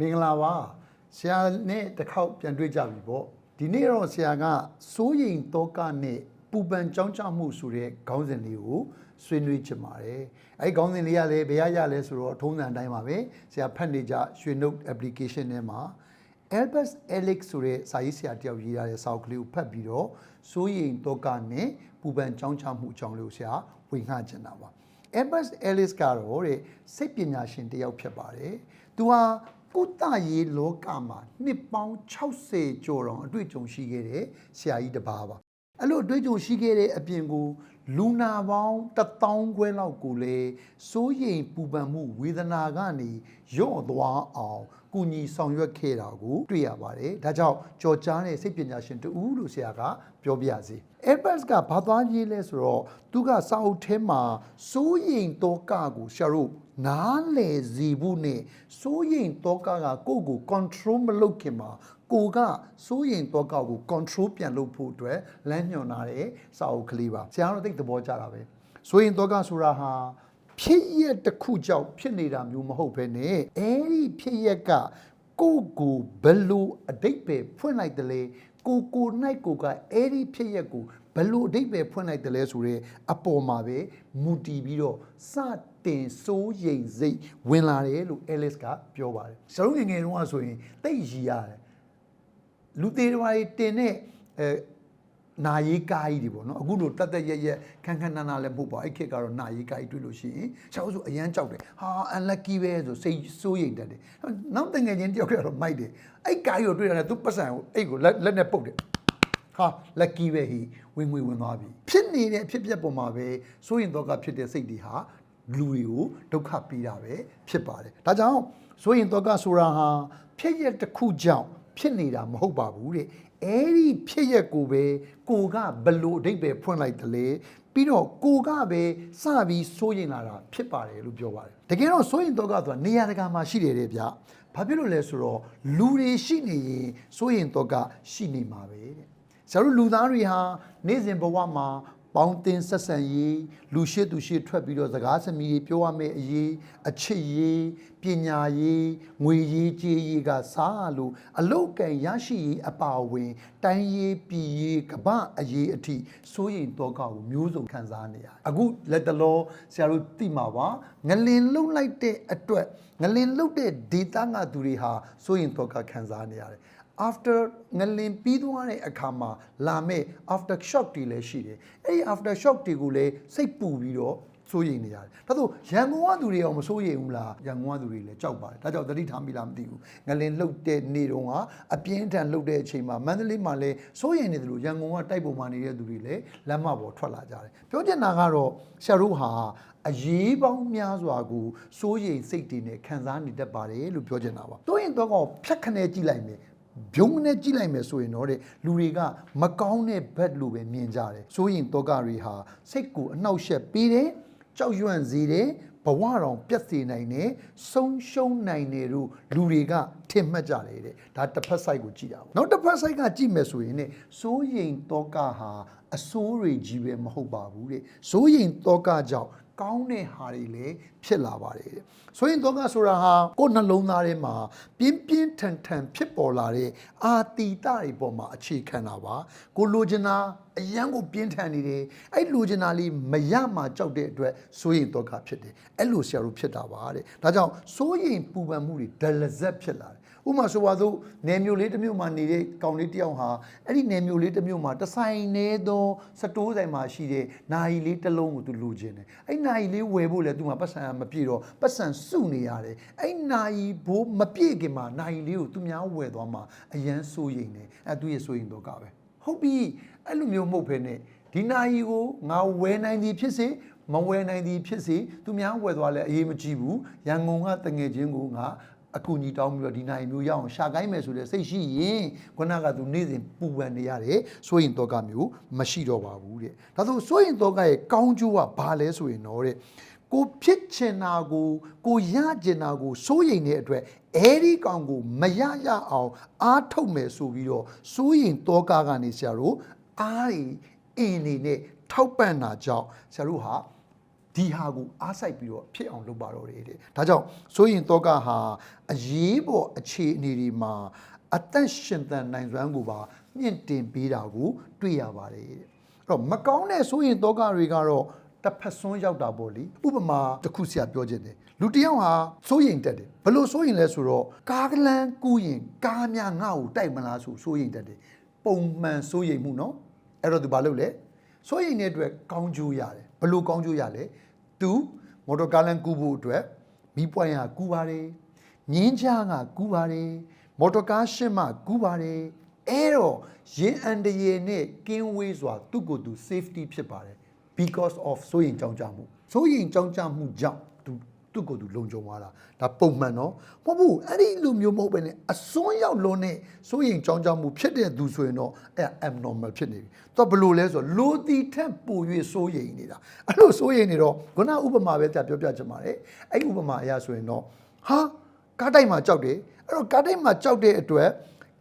မင်္ဂလာပါဆရာနဲ့တစ်ခေါက်ပြန်တွေ့ကြပြီပေါ့ဒီနေ့တော့ဆရာကစိုးရိမ်တောကနဲ့ပူပန်ကြောင်းကြမှုဆိုတဲ့ခေါင်းစဉ်လေးကိုဆွေးနွေးချင်ပါတယ်အဲဒီခေါင်းစဉ်လေးကလည်းဘယ်ရရလဲဆိုတော့ထုံးစံအတိုင်းပါပဲဆရာဖတ်နေကြရွှေ note application ထဲမှာ Albert Alex ဆိုတဲ့စာရေးဆရာတယောက်ရေးထားတဲ့စာအုပ်ကလေးကိုဖတ်ပြီးတော့စိုးရိမ်တောကနဲ့ပူပန်ကြောင်းကြမှုအကြောင်းလေးကိုဆရာဝေငှချင်တာပါ Albert Ellis ကတော့တဲ့စိတ်ပညာရှင်တစ်ယောက်ဖြစ်ပါတယ်။သူဟာ ကုသရေးလောကမှာနှစ်ပေါင်း60ကျော်တောင်အတွေ့အကြုံရှိခဲ့တဲ့ဆရာကြီးတစ်ပါးပါ။အဲ့လိုအတွေ့အကြုံရှိခဲ့တဲ့အပြင်ကို လူနာပေါင်း1000ခွဲလောက်ကိုလည်းစိုးရိမ်ပူပန်မှုဝေဒနာကနေရော့သွားအောင်ကုညီဆောင်ရွက်ခဲ့တာကိုတွေ့ရပါတယ်။ဒါကြောင့်ကြော်ကြားတဲ့စိတ်ပညာရှင်တူလို့ဆရာကပြောပြစေ။ Airbus ကဘာသွားရေးလဲဆိုတော့သူကစာအုပ်ထဲမှာစိုးရိမ်တော့ကကိုဆရာတို့နားလေစီဘူးနဲ့စိုးရိမ်တော့ကကကိုယ့်ကို control မလုပ်ခင်မှာ ကိုကစိုးရိမ်တော့ကကို control ပြန်လုပ်ဖို့အတွက်လမ်းညွှန်လာတဲ့စာအုပ်ကလေးပါဆရာတို့သိတဲ့သဘောကျတာပဲစိုးရိမ်တော့ကဆိုတာဟာဖြစ်ရက်တစ်ခုကြောင့်ဖြစ်နေတာမျိုးမဟုတ်ဘဲနဲ့အဲ့ဒီဖြစ်ရက်ကကိုယ့်ကိုဘယ်လိုအတိတ်ပဲဖွင့်လိုက်တယ်လေကိုကိုနိုင်ကိုကအဲ့ဒီဖြစ်ရက်ကိုဘယ်လိုအတိတ်ပဲဖွင့်လိုက်တယ်လဲဆိုတော့အပေါ်မှာပဲမူတည်ပြီးတော့စတင်စိုးရိမ်စိတ်ဝင်လာတယ်လို့ Alice ကပြောပါတယ်။ကျွန်တော်ငယ်ငယ်တုန်းကဆိုရင်တိတ်ရည်ရတယ် လူသေးတွေတင်တဲ့အဲနာရေးကားကြီးတွေပေါ့နော်အခုလိုတက်တက်ရက်ရက်ခန်းခန်းနာနာလည်းမဟုတ်ပါအဲ့ခေတ်ကတော့နာရေးကားကြီးတွေ့လို့ရှိရင်ချောက်ဆိုအရန်ကြောက်တယ်ဟာ unlucky ပဲဆိုစိတ်စိုးရိမ်တတ်တယ်နောက်တငယ်ချင်းတယောက်ကတော့မိုက်တယ်အဲ့ကားကြီးကိုတွေ့ရတယ်သူပတ်စံကိုအဲ့ကိုလက်လက်နဲ့ပုတ်တယ်ဟာ lucky ပဲဟိဝင်ငွေဝင်သွားပြီဖြစ်နေတဲ့အဖြစ်ပြက်ပေါ်မှာပဲစိုးရင်တော့ကဖြစ်တဲ့စိတ်တွေဟာလူတွေကိုဒုက္ခပေးတာပဲဖြစ်ပါတယ်ဒါကြောင့်စိုးရင်တော့ကဆိုတာဟာဖြစ်ရက်တစ်ခုကြောင့် ဖြစ်နေတာမဟုတ်ပါဘူးတဲ့အဲ့ဒီဖြစ်ရက်ကိုပဲကိုကဘလို့အဓိပ္ပာယ်ဖွင့်လိုက်တယ်လေပြီးတော့ကိုကပဲစပြီးစိုးရင်လာတာဖြစ်ပါတယ်လို့ပြောပါတယ်တကယ်တော့စိုးရင်တော့ကဆိုတာနေရာတကာမှာရှိတယ်တဲ့ဗျဘာဖြစ်လို့လဲဆိုတော့လူတွေရှိနေရင်စိုးရင်တော့ကရှိနေမှာပဲတဲ့ဆရာတို့လူသားတွေဟာနေ့စဉ်ဘဝမှာ ပေါင်းတင်ဆက်ဆံရေးလူရှိသူရှိထွက်ပြီးတော့စကားစမြည်ပြောရမယ့်အရေးအချစ်ရေးပညာရေးငွေရေးကြေးရေးကစားလို့အလုတ်ကန်ရရှိရေးအပါအဝင် တိုင်းရေးပြည်ရေးကပအရေးအထိစိုးရိမ်တော့ကောက်ကိုမျိုးစုံခံစားနေရတယ်အခုလက်တလောဆရာတို့သိမှာပါငလင်လုံလိုက်တဲ့အတွက်ငလင်လုံတဲ့ဒေတာငါသူတွေဟာစိုးရိမ်တော့ကခံစားနေရတယ် after ငလင်ပြီးသွားတဲ့အခါမှာလာမဲ့ after shock တွေလည်းရှိတယ်အဲ့ဒီ after shock တွေကိုလည်းစိတ်ပူပြီးတော့စိုးရိမ်နေရတယ်ဒါဆိုရန်ကုန်ကသူတွေရောမစိုးရိမ်ဘူးလားရန်ကုန်ကသူတွေလည်းကြောက်ပါတယ်ဒါကြောင့်သတိထားမိလားမသိဘူးငလင်လှုပ်တဲ့နေ့တုန်းကအပြင်းထန်လှုပ်တဲ့အချိန်မှာမန္တလေးမှာလည်းစိုးရိမ်နေတယ်လို့ရန်ကုန်ကတိုက်ပုံမှာနေတဲ့သူတွေလည်းလမ်းမပေါ်ထွက်လာကြတယ်ပြောချင်တာကတော့ဆရာတို့ဟာအရေးပေါင်းများစွာကိုစိုးရိမ်စိတ်တွေနဲ့ခံစားနေတတ်ပါတယ်လို့ပြောချင်တာပါတိုးရင်တော့ဖြတ်ခနဲကြည့်လိုက်မယ် ဘုံနဲ့ကြည့်လိုက်မယ်ဆိုရင်တော့တဲ့လူတွေကမကောင်းတဲ့ဘက်လိုပဲမြင်ကြတယ်ဆိုရင်တောကတွေဟာစိတ်ကိုအနှောက်အယှက်ပေးတယ်ကြောက်ရွံ့စေတယ်ဘဝတော်ပြတ်စေနိုင်တယ်ဆုံးရှုံးနိုင်တယ်လို့လူတွေကထင်မှတ်ကြတယ်တဲ့ဒါတစ်ဖက်ဆိုင်ကိုကြည့်တာပေါ့နောက်တစ်ဖက်ဆိုင်ကကြည့်မယ်ဆိုရင်ねစိုးရင်တောကဟာအစိုးတွေကြီးပဲမဟုတ်ပါဘူးတဲ့စိုးရင်တောကကြောင့် ကောင်းတဲ့ဟာတွေလည်းဖြစ်လာပါတယ်တဲ့ဆိုရင်တော့ကဆိုတာဟာကိုယ်နှလုံးသားထဲမှာပြင်းပြင်းထန်ထန်ဖြစ်ပေါ်လာတဲ့အာတီတတွေပေါ်မှာအခြေခံတာပါကိုလိုချင်တာအရန်ကိုပြင်းထန်နေတယ်အဲ့လိုချင်တာလေးမရမှကြောက်တဲ့အတွက်စိုးရင်တော့ကဖြစ်တယ်အဲ့လိုဆရာတို့ဖြစ်တာပါတဲ့ဒါကြောင့်စိုးရင်ပူပန်မှုတွေဒလဇက်ဖြစ်လာတယ် ဥမာဆိုပါစို့နယ်မျိုးလေးတစ်မျိုးမှာနေတဲ့ကောင်လေးတယောက်ဟာအဲ့ဒီနယ်မျိုးလေးတစ်မျိုးမှာတဆိုင်နေသောစတိုးဆိုင်မှာရှိတဲ့နိုင်လေးတစ်လုံးကိုသူလိုချင်တယ်အဲ့နိုင်လေးဝယ်ဖို့လဲသူမှပတ်စံမပြည့်တော့ပတ်စံစုနေရတယ်အဲ့နိုင်ဘိုးမပြည့်ခင်မှာနိုင်လေးကိုသူများဝယ်သွားမှာအရန်စိုးရိမ်တယ်အဲ့သူရဲ့စိုးရိမ်တော့ကပဲဟုတ်ပြီအဲ့လိုမျိုးမဟုတ်ဖ ೇನೆ ဒီနိုင်ကိုငါဝယ်နိုင်သည်ဖြစ်စေမဝယ်နိုင်သည်ဖြစ်စေသူများဝယ်သွားလဲအရေးမကြီးဘူးရန်ကုန်ကတငယ်ချင်းကိုငါ အကူကြီးတောင်းပြီးတော့ဒီနိုင်မျိုးရအောင်ရှာကိုင်းမယ်ဆိုတဲ့စိတ်ရှိရင်ခုနကသူနေ့စဉ်ပူပန်နေရတယ်စိုးရင်တော့ကမျိုးမရှိတော့ပါဘူးတဲ့ဒါဆိုစိုးရင်တော့ကရဲ့ကောင်းကျိုးကဘာလဲဆိုရင်တော့တဲ့ကိုဖြစ်ချင်တာကိုကိုရချင်တာကိုစိုးရိမ်တဲ့အတွက်အဲဒီကောင်ကိုမရရအောင်အားထုတ်မယ်ဆိုပြီးတော့စိုးရိမ်တော့ကကနေဆရာတို့အားရီအင်းနေနဲ့ထောက်ပံ့တာကြောင့်ဆရာတို့ဟာ ဒီဒီဟာကိုအားစိုက်ပြီးတော့ဖြစ်အောင်လုပ်ပါတော့တယ်တဲ့ဒါကြောင့်ဆိုရင်တော့ကဟာအရေးပေါ်အခြေအနေတွေမှာအသက်ရှင်သန်နိုင်စွမ်းကိုပါမြင့်တင်ပေးတာကိုတွေ့ရပါတယ်တဲ့အဲ့တော့မကောင်းတဲ့ဆိုရင်တော့ကတွေကတော့တစ်ဖက်စွန်းရောက်တာပေါ့လေဥပမာတစ်ခုဆရာပြောခြင်းတယ်လူတစ်ယောက်ဟာစိုးရင်တက်တယ်ဘယ်လို့စိုးရင်လဲဆိုတော့ကားကလန်းကူးရင်ကားများငါ့ကိုတိုက်မလားဆိုစိုးရင်တက်တယ်ပုံမှန်စိုးရင်မှုနော်အဲ့တော့သူဘာလုပ်လဲစိုးရင်တဲ့အတွက်ကောင်းကျိုးရတယ်ဘယ်လို့ကောင်းကျိုးရလဲ သူမော်တော်ကားလန်းကူးဖို့အတွက်မီးပွိုင်းကကူးပါတယ်ငင်းချားကကူးပါတယ်မော်တော်ကားရှင်းမှကူးပါတယ်အဲ့တော့ရင်အန်တရေနဲ့ကင်းဝေးစွာသူ့ကိုယ်သူ safety ဖြစ်ပါတယ် because of စိုးရင်ကြောင်းကြမှုစိုးရင်ကြောင်းကြမှုကြောင့် သူသူ့ကိုယ်သူလုံခြုံသွားတာဒါပုံမှန်နော်မဟုတ်ဘူးအဲ့ဒီလူမျိုးမဟုတ်ပဲねအစွန်းရောက်လွန်းနဲ့စိုးရင်ကြောင်းကြမှုဖြစ်တဲ့သူဆိုရင်တော့အဲ့ abnormal ဖြစ်နေပြီသူကဘယ်လိုလဲဆိုတော့လိုတီထက်ပို၍စိုးရင်နေတာအဲ့လိုစိုးရင်နေတော့ခုနဥပမာပဲကြာပြောပြချင်ပါတယ်အဲ့ဒီဥပမာအရာဆိုရင်တော့ဟာကားတိုက်မှာကြောက်တယ်အဲ့တော့ကားတိုက်မှာကြောက်တဲ့အတွက်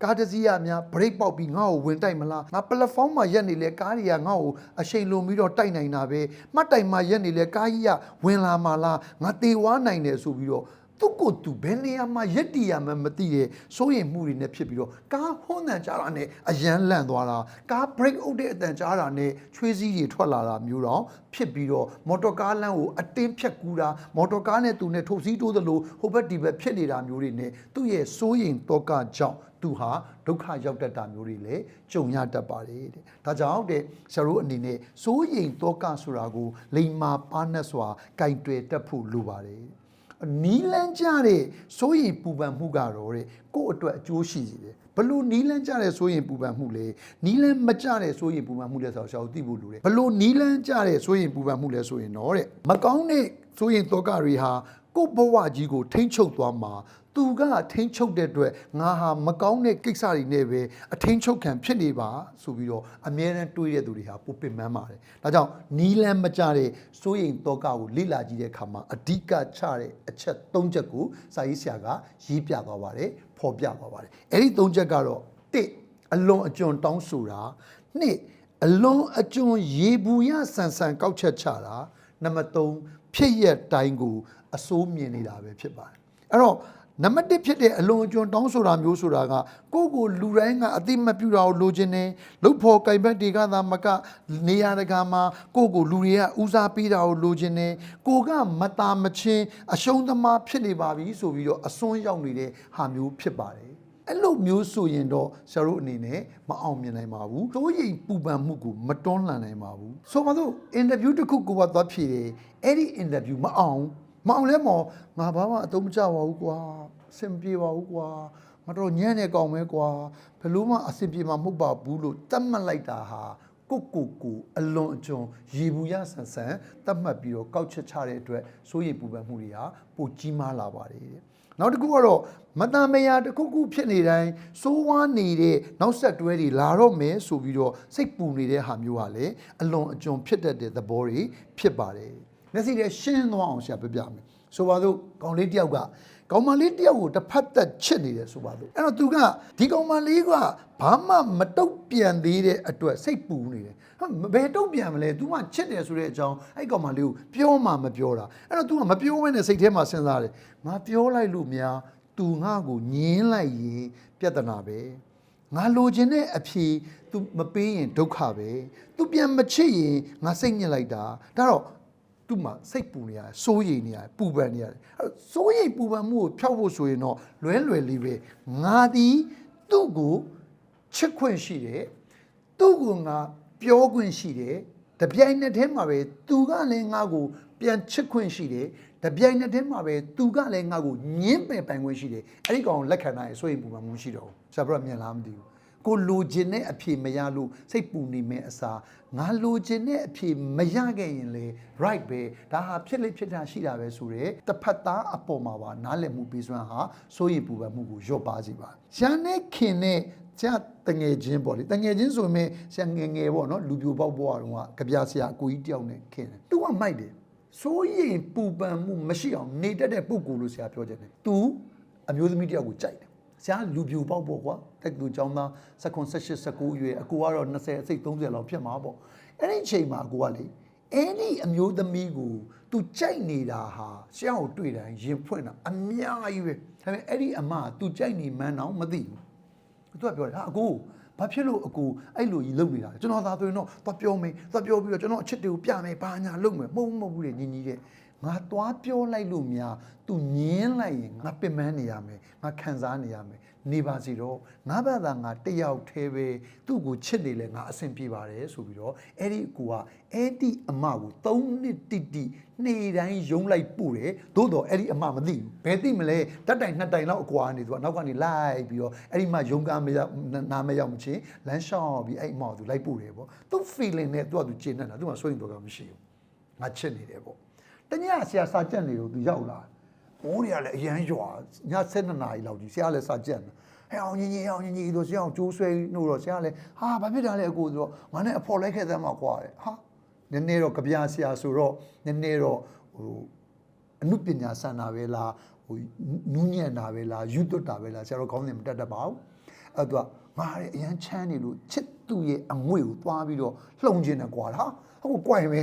ကားတစ်စီးရများဘရိတ်ပေါက်ပြီးငါ့ကိုဝင်တိုက်မလားငါပလက်ဖောင်းမှာရက်နေလေကားတွေကငါ့ကိုအချိန်လွန်ပြီးတော့တိုက်နိုင်တာပဲမှတ်တိုင်မှာရက်နေလေကားကြီးကဝင်လာမှာလားငါတေဝါနိုင်တယ်ဆိုပြီးတော့ သူ့ကိုယ်သူဘယ်နေရာမှာရက်တီရမှမသိရဲ့စိုးရိမ်မှုတွေနဲ့ဖြစ်ပြီးတော့ကားဟွန်းတန်ကြားတာနဲ့အရန်လန့်သွားတာကား break out တဲ့အတန်ကြားတာနဲ့ချွေးစည်းတွေထွက်လာတာမျိုးတော့ဖြစ်ပြီးတော့မော်တော်ကားလမ်းကိုအတင်းဖြတ်ကူးတာမော်တော်ကားနဲ့သူနဲ့ထုတ်စည်းတိုးသလိုဟိုဘက်ဒီဘက်ဖြစ်နေတာမျိုးတွေနဲ့သူ့ရဲ့စိုးရိမ်တော့ကကြောင့်သူဟာဒုက္ခရောက်တတ်တာမျိုးတွေလည်းကြုံရတတ်ပါတယ်တဲ့ဒါကြောင့်တဲ့ဆရာတို့အနေနဲ့စိုးရိမ်တော့ကဆိုတာကိုလိမ္မာပါနဲ့စွာကင်တွယ်တတ်ဖို့လိုပါတယ် နီးလန်းကြတဲ့စိုးရိမ်ပူပန်မှုကတော့တဲ့ကိုယ့်အတွက်အကျိုးရှိစေတယ်ဘလို့နီးလန်းကြတဲ့စိုးရိမ်ပူပန်မှုလဲနီးလန်းမကြတဲ့စိုးရိမ်ပူပန်မှုလဲဆိုတော့ဆရာတို့သိဖို့လိုတယ်ဘလို့နီးလန်းကြတဲ့စိုးရိမ်ပူပန်မှုလဲဆိုရင်တော့တဲ့မကောင်းတဲ့စိုးရိမ်တော့ကတွေဟာ ကိုယ့်ဘဝကြီးကိုထိမ့်ချုပ်သွားမှာသူကထိမ့်ချုပ်တဲ့အတွက်ငါဟာမကောင်းတဲ့ကိစ္စတွေနဲ့ပဲအထိမ့်ချုပ်ခံဖြစ်နေပါဆိုပြီးတော့အမြဲတမ်းတွေးတဲ့သူတွေဟာပိုပင်ပန်းပါတယ်။ဒါကြောင့်နီးလန်းမကြတဲ့စိုးရိမ်တော့ကကိုလေ့လာကြည့်တဲ့အခါမှာအဓိကချတဲ့အချက်၃ချက်ကိုစာရေးဆရာကရေးပြသွားပါတယ်ဖော်ပြသွားပါတယ်။အဲ့ဒီ၃ချက်ကတော့တစ်အလွန်အကျွံတောင်းဆိုတာနှစ်အလွန်အကျွံရေဘူးရဆန်ဆန်ကောက်ချက်ချတာနံပါတ်3ဖြစ်ရက်တိုင်းကို အစိုးမြင်နေတာပဲဖြစ်ပါတယ်။အဲ့တော့နံပါတ်1ဖြစ်တဲ့အလွန်အကျွံတောင်းဆိုတာမျိုးဆိုတာကကိုယ့်ကိုလူတိုင်းကအတိမတ်ပြတာကိုလိုချင်တယ်လုတ်ဖို့ကြိုင်ဘက်တွေကသာမကနေရာတကာမှာကိုယ့်ကိုလူတွေကဦးစားပေးတာကိုလိုချင်တယ်ကိုကမတာမချင်းအရှုံးသမားဖြစ်နေပါပြီဆိုပြီးတော့အစွန်းရောက်နေတဲ့ဟာမျိုးဖြစ်ပါတယ်အဲ့လိုမျိုးဆိုရင်တော့ဆရာတို့အနေနဲ့မအောင်မြင်နိုင်ပါဘူး။သိုးရိမ်ပူပန်မှုကိုမတွန်းလှန်နိုင်ပါဘူး။ဆိုပါတော့အင်တာဗျူးတစ်ခုကိုကသွားဖြေတယ်။အဲ့ဒီအင်တာဗျူးမအောင် မအောင်လဲမော်ငါဘာမှအသုံးမချပါဘူးကွာ။အဆင်မပြေပါဘူးကွာ။ငါတော့ညံ့နေကောင်ပဲကွာ။ဘယ်လို့မှအဆင်ပြေမှာမဟုတ်ပါဘူးလို့တတ်မှတ်လိုက်တာဟာကိုကိုကိုအလွန်အကျွံရေဘူးရဆန်ဆန်တတ်မှတ်ပြီးတော့ကောက်ချက်ချတဲ့အတွက်စိုးရိမ်ပူပန်မှုတွေဟာပိုကြီးမားလာပါတယ်တဲ့။နောက်တစ်ခုကတော့မတန်မယာတစ်ခုခုဖြစ်နေတိုင်းစိုးဝါးနေတဲ့နောက်ဆက်တွဲတွေလာတော့မယ်ဆိုပြီးတော့စိတ်ပူနေတဲ့ဟာမျိုးဟာလည်းအလွန်အကျွံဖြစ်တတ်တဲ့သဘောတွေဖြစ်ပါတယ်။ မျက်စိနဲ့ရှင်းသွားအောင်ဆရာပြပြမယ်။ဆိုပါစို့ကောင်လေးတယောက်ကကောင်မလေးတယောက်ကိုတစ်ဖက်သက်ချစ်နေတယ်ဆိုပါစို့အဲ့တော့သူကဒီကောင်မလေးကဘာမှမတုတ်ပြန်သေးတဲ့အတွက်စိတ်ပူနေတယ်ဟာဘယ်တုတ်ပြန်မလဲ तू ကချစ်တယ်ဆိုတဲ့အကြောင်းအဲ့ကောင်မလေးကိုပြောမှမပြောတာအဲ့တော့ तू ကမပြောဘဲနဲ့စိတ်ထဲမှာစဉ်းစားတယ်ငါပြောလိုက်လို့များ तू ငါ့ကိုညင်းလိုက်ရင်ပြဿနာပဲငါလိုချင်တဲ့အဖြေ तू မပေးရင်ဒုက္ခပဲ तू ပြန်မချစ်ရင်ငါစိတ်ညစ်လိုက်တာဒါတော့ သူ့မှာစိတ်ပူနေရတယ်စိုးရိမ်နေရတယ်ပူပန်နေရတယ်အဲ့တော့စိုးရိမ်ပူပန်မှုကိုဖျောက်ဖို့ဆိုရင်တော့လွဲလွယ်လေးပဲငါသည်သူ့ကိုချစ်ခွင့်ရှိတယ်သူ့ကိုငါပြောခွင့်ရှိတယ်တပြိုင်နက်တည်းမှာပဲသူကလည်းငါ့ကိုပြန်ချစ်ခွင့်ရှိတယ်တပြိုင်နက်တည်းမှာပဲသူကလည်းငါ့ကိုညှင်းပယ်ပိုင်ခွင့်ရှိတယ်အဲ့ဒီကောင်လက်ခံနိုင်စိုးရိမ်ပူပန်မှုရှိတော့ဘူးဆရာဘရမြင်လားမသိဘူး ကိုလိုချင်တဲ့အဖြေမရလို့စိတ်ပူနေမယ်အစားငါလိုချင်တဲ့အဖြေမရခဲ့ရင်လေ right ပဲဒါဟာဖြစ်လိဖြစ်တာရှိတာပဲဆိုတော့တစ်ဖက်သားအပေါ်မှာပါနားလည်မှုပေးစွမ်းဟာစိုးရိမ်ပူပန်မှုကိုလျော့ပါစေပါရန်နဲ့ခင်နဲ့ကြတငယ်ချင်းပေါ့လေတငယ်ချင်းဆိုရင်ဆရာငယ်ငယ်ပေါ့နော်လူပြိုပေါက်ဘွားတုန်းကကြပြဆရာအကိုကြီးတယောက်နဲ့ခင်တယ်သူကမိုက်တယ်စိုးရိမ်ပူပန်မှုမရှိအောင်နေတတ်တဲ့ပုဂ္ဂိုလ်လို့ဆရာပြောချင်တယ်သူအမျိုးသမီးတယောက်ကိုကြိုက်တယ် ဆရာလူပြိုပေါက်ပေါ့ကွာတက်သူကျောင်းသား19 18 19အရွယ်အကိုကတော့20အစိတ်30လောက်ဖြစ်မှာပေါ့အဲ့ဒီအချိန်မှာအကိုကလေအဲ့ဒီအမျိုးသမီးကို तू ကြိုက်နေတာဟာဆရာကိုတွေ့တိုင်းရင်ဖွင့်တာအများကြီးပဲဒါပေမဲ့အဲ့ဒီအမက तू ကြိုက်နေမှန်းတော့မသိဘူးသူကပြောတယ်ဟာအကိုဘာဖြစ်လို့အကိုအဲ့လိုကြီးလုပ်နေတာလဲကျွန်တော်သာဆိုရင်တော့သွားပြောမယ်သွားပြောပြီးတော့ကျွန်တော်အချစ်တွေကိုပြမယ်ဘာညာလုပ်မယ်မဟုတ်ဘူးမဟုတ်ဘူးလေညီညီတဲ့ ငါသွားပြောလိုက်လို့များသူညင်းလိုက်ရင်ငါပင်ပန်းနေရမယ်ငါခံစားနေရမယ်နေပါစီတော့ငါဘာသာငါတယောက်သေးပဲသူ့ကိုချစ်နေလဲငါအဆင်ပြေပါတယ်ဆိုပြီးတော့အဲ့ဒီအကူကအဲ့ဒီအမကို၃နှစ်တိတိနေ့တိုင်းယုံလိုက်ပို့တယ်သို့တော့အဲ့ဒီအမမသိဘူးဘယ်သိမလဲတက်တိုင်နှစ်တိုင်လောက်အကွာနေသူကနောက်ကနေလိုက်ပြီးတော့အဲ့ဒီမှာယုံကမရောက်နာမရောက်မချင်းလမ်းလျှောက်ပြီးအဲ့အမကိုသူလိုက်ပို့တယ်ပေါ့သူ feeling နဲ့သူကသူကျေနပ်တာသူကဆွေးရင်တော့မရှိဘူးငါချစ်နေတယ်ပေါ့ တညဆရာစာကြက်နေလို့သူရောက်လာမိုးတွေကလည်းအရန်ရွာည7နာရီလောက်ကြီးဆရာလည်းစာကြက်နေဟဲ့အောင်ညီညီအောင်ညီညီတို့ဆရာအောင်ကျိုးဆွဲနှုတ်တော့ဆရာလည်းဟာဘာဖြစ်တာလဲအကိုဆိုတော့ငါနဲ့အဖော်လိုက်ခဲ့သမ်းမှာကွာတဲ့ဟာနည်းနည်းတော့ကြပြဆရာဆိုတော့နည်းနည်းတော့ဟိုအနုပညာဆန္ဒပဲလားဟိုနူးညံ့တာပဲလားယူသွတ်တာပဲလားဆရာတို့ခေါင်းစဉ်မတက်တတ်ပါဘူးအဲ့တော့ငါရဲ့အရန်ချမ်းနေလို့ချစ်သူ့ရဲ့အငွေ့ကိုသွားပြီးတော့လှုံခြင်းနဲ့ကွာဟာဟုတ်ကွိုင်ပဲ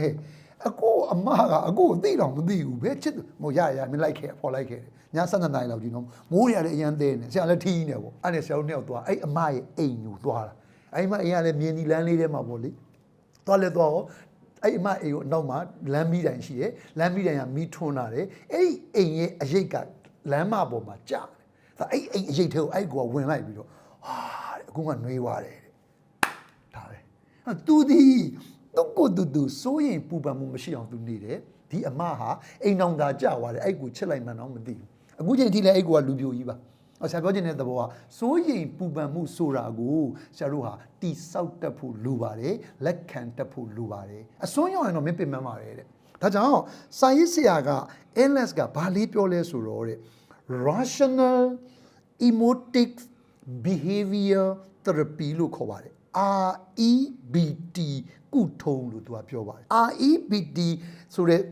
အကိုအမကအကိုသိတော့မသိဘူးပဲချစ်ဟိုရရမလိုက်ခဲ့ဖော်လိုက်ခဲ့တယ်ည7နာရီလောက်ကြီးနော်မိုးရလည်းအရန်သေးနေဆရာလည်းထီးနေပေါ့အဲ့ဒါဆရာတို့နှစ်ယောက်သွားအဲ့အမရဲ့အိမ်ကိုသွားတာအဲ့မအိမ်ကလည်းမြင်းဒီလမ်းလေးထဲမှာပေါ့လေသွားလဲသွားရောအဲ့အမအိမ်ကိုအနောက်မှာလမ်းမီးတိုင်ရှိတယ်လမ်းမီးတိုင်ကမီးထွန်းလာတယ်အဲ့ဒီအိမ်ရဲ့အရိတ်ကလမ်းမပေါ်မှာကြာတယ်ဒါအဲ့အိမ်အရိတ်ထဲကိုအဲ့ကောဝင်လိုက်ပြီးတော့ဟာတဲ့အခုကနှွေးသွားတယ်တဲ့ဒါပဲဟာသူဒီ သူကိုတူတူစိုးရင်ပူပန်မှုမရှိအောင်သူနေတယ်ဒီအမဟာအိမ်အောင်သာကြာသွားတယ်အဲ့ကိုချစ်လိုက်မှန်းတော့မသိဘူးအခုချိန်ထိလည်းအဲ့ကိုကလူပြိုကြီးပါအဆရာပြောချင်တဲ့သဘောကစိုးရိမ်ပူပန်မှုဆိုတာကိုဆရာတို့ဟာတိဆောက်တတ်ဖို့လိုပါတယ်လက်ခံတတ်ဖို့လိုပါတယ်အစွန်းရောက်ရင်တော့မင်းပင်ပန်းပါတယ်တဲ့ဒါကြောင့်စာရေးဆရာက LS ကဘာလေးပြောလဲဆိုတော့တဲ့ rational emotive behavior therapy လို့ခေါ်ပါတယ် REBT ကုထုံးလို့သူကပြောပါတယ် REBT ဆိုတဲ့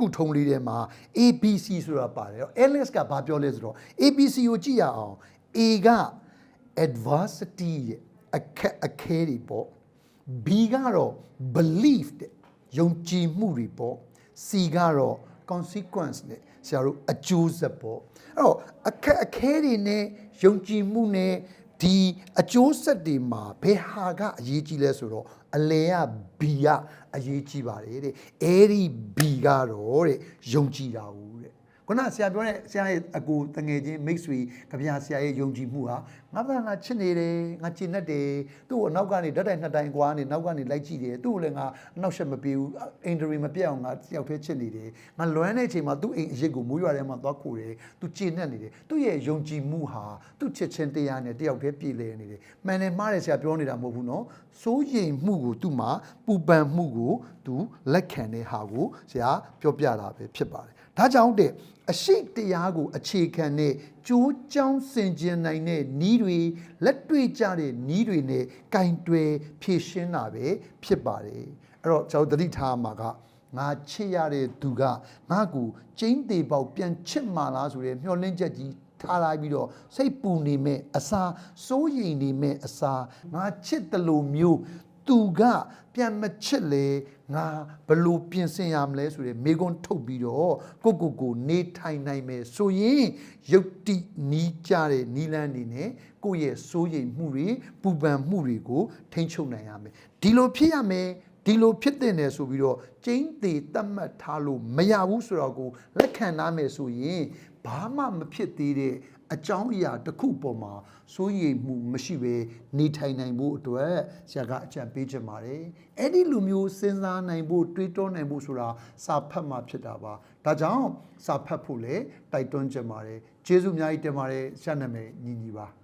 ကုထုံးလေးထဲမှာ ABC ဆိုတာပါတယ်တော့ LS ကဘာပြောလဲဆိုတော့ ABC ကိုကြည့်ရအောင် A က adversity ရဲ့အခက်အခဲတွေပေါ့ B ကတော့ belief တဲ့ယုံကြည်မှုတွေပေါ့ C ကတော့ consequence နဲ့ဆရာတို့အကျိုးဆက်ပေါ့အဲ့တော့အခက်အခဲတွေနဲ့ယုံကြည်မှုနဲ့ ဒီအကျိုးဆက်တွေမှာဘယ်ဟာကအရေးကြီးလဲဆိုတော့အလဲက B ကအရေးကြီးပါတယ်တဲ့အဲ့ဒီ B ကတော့တဲ့ယုံကြည်တာဟုတ်တဲ့ ခုနဆရာပြောတဲ့ဆရာရဲ့အကူတငယ်ချင်းမိတ်ဆွေကြပြဆရာရဲ့ယုံကြည်မှုဟာငါဘာငါချစ်နေတယ်ငါကျင်တတ်တယ်သူ့ကိုအနောက်ကနေဓာတ်တိုင်နှစ်တိုင်ကွာနေနောက်ကနေလိုက်ကြည့်တယ်သူ့ကိုလည်းငါအနောက်ရှက်မပြေဘူးအင်ဒရီမပြတ်အောင်ငါတယောက်တည်းချစ်နေတယ်ငါလွမ်းတဲ့အချိန်မှာသူ့အိမ်အရစ်ကိုမိုးရွာထဲမှာသွားခိုတယ်သူကျင်တတ်နေတယ်သူ့ရဲ့ယုံကြည်မှုဟာသူ့ချစ်ချင်းတရားနဲ့တယောက်တည်းပြည်လဲနေတယ်မှန်တယ်မှားတယ်ဆရာပြောနေတာမဟုတ်ဘူးနော်စိုးရိမ်မှုကိုသူ့မှာပူပန်မှုကိုသူလက်ခံတဲ့ဟာကိုဆရာပြောပြတာပဲဖြစ်ပါတယ် ဒါကြောင့်တဲ့အရှိတရားကိုအခြေခံတဲ့ကြိုးကြောင်းစင်ကြင်နိုင်တဲ့နီးတွေလက်တွေ့ကြတဲ့နီးတွေနဲ့ကင်တွယ်ဖြည့်ရှင်းတာပဲဖြစ်ပါတယ်အဲ့တော့ကျွန်တော်သတိထားမှာကငါချစ်ရတဲ့သူကငါ့ကိုကျင်းသေးပေါက်ပြန်ချစ်မှလားဆိုတဲ့မျှော်လင့်ချက်ကြီးထားလိုက်ပြီးတော့စိတ်ပူနေမဲ့အစာစိုးရိမ်နေမဲ့အစာငါချစ်တယ်လို့မျိုး သူကပြန်မချစ်လေငါဘလို့ပြင်ဆင်ရမလဲဆိုတဲ့မိကွန်းထုတ်ပြီးတော့ကိုကိုကိုနေထိုင်နိုင်မယ်ဆိုရင်ယုတ်တိနီးကြတဲ့နီလန်းနေနဲ့ကိုယ့်ရဲ့စိုးရိမ်မှုတွေပူပန်မှုတွေကိုထိန်းချုပ်နိုင်ရမယ်ဒီလိုဖြစ်ရမယ်ဒီလိုဖြစ်တဲ့နယ်ဆိုပြီးတော့ကျင်းသေးတတ်မှတ်ထားလို့မရဘူးဆိုတော့ကိုလက်ခံနာမယ်ဆိုရင်ဘာမှမဖြစ်သေးတဲ့ အကြောင်းအရာတစ်ခုပေါ်မှာစိုးရိမ်မှုမရှိဘဲနေထိုင်နိုင်ဖို့အတွက်ဆရာကအကြံပေးချင်ပါတယ်။အဲ့ဒီလူမျိုးစဉ်းစားနိုင်ဖို့တွေးတောနိုင်ဖို့ဆိုတာစာဖတ်မှဖြစ်တာပါ။ဒါကြောင့်စာဖတ်ဖို့လည်းတိုက်တွန်းချင်ပါတယ်။ကျေးဇူးအများကြီးတင်ပါတယ်ဆရာနာမည်ညီညီပါ။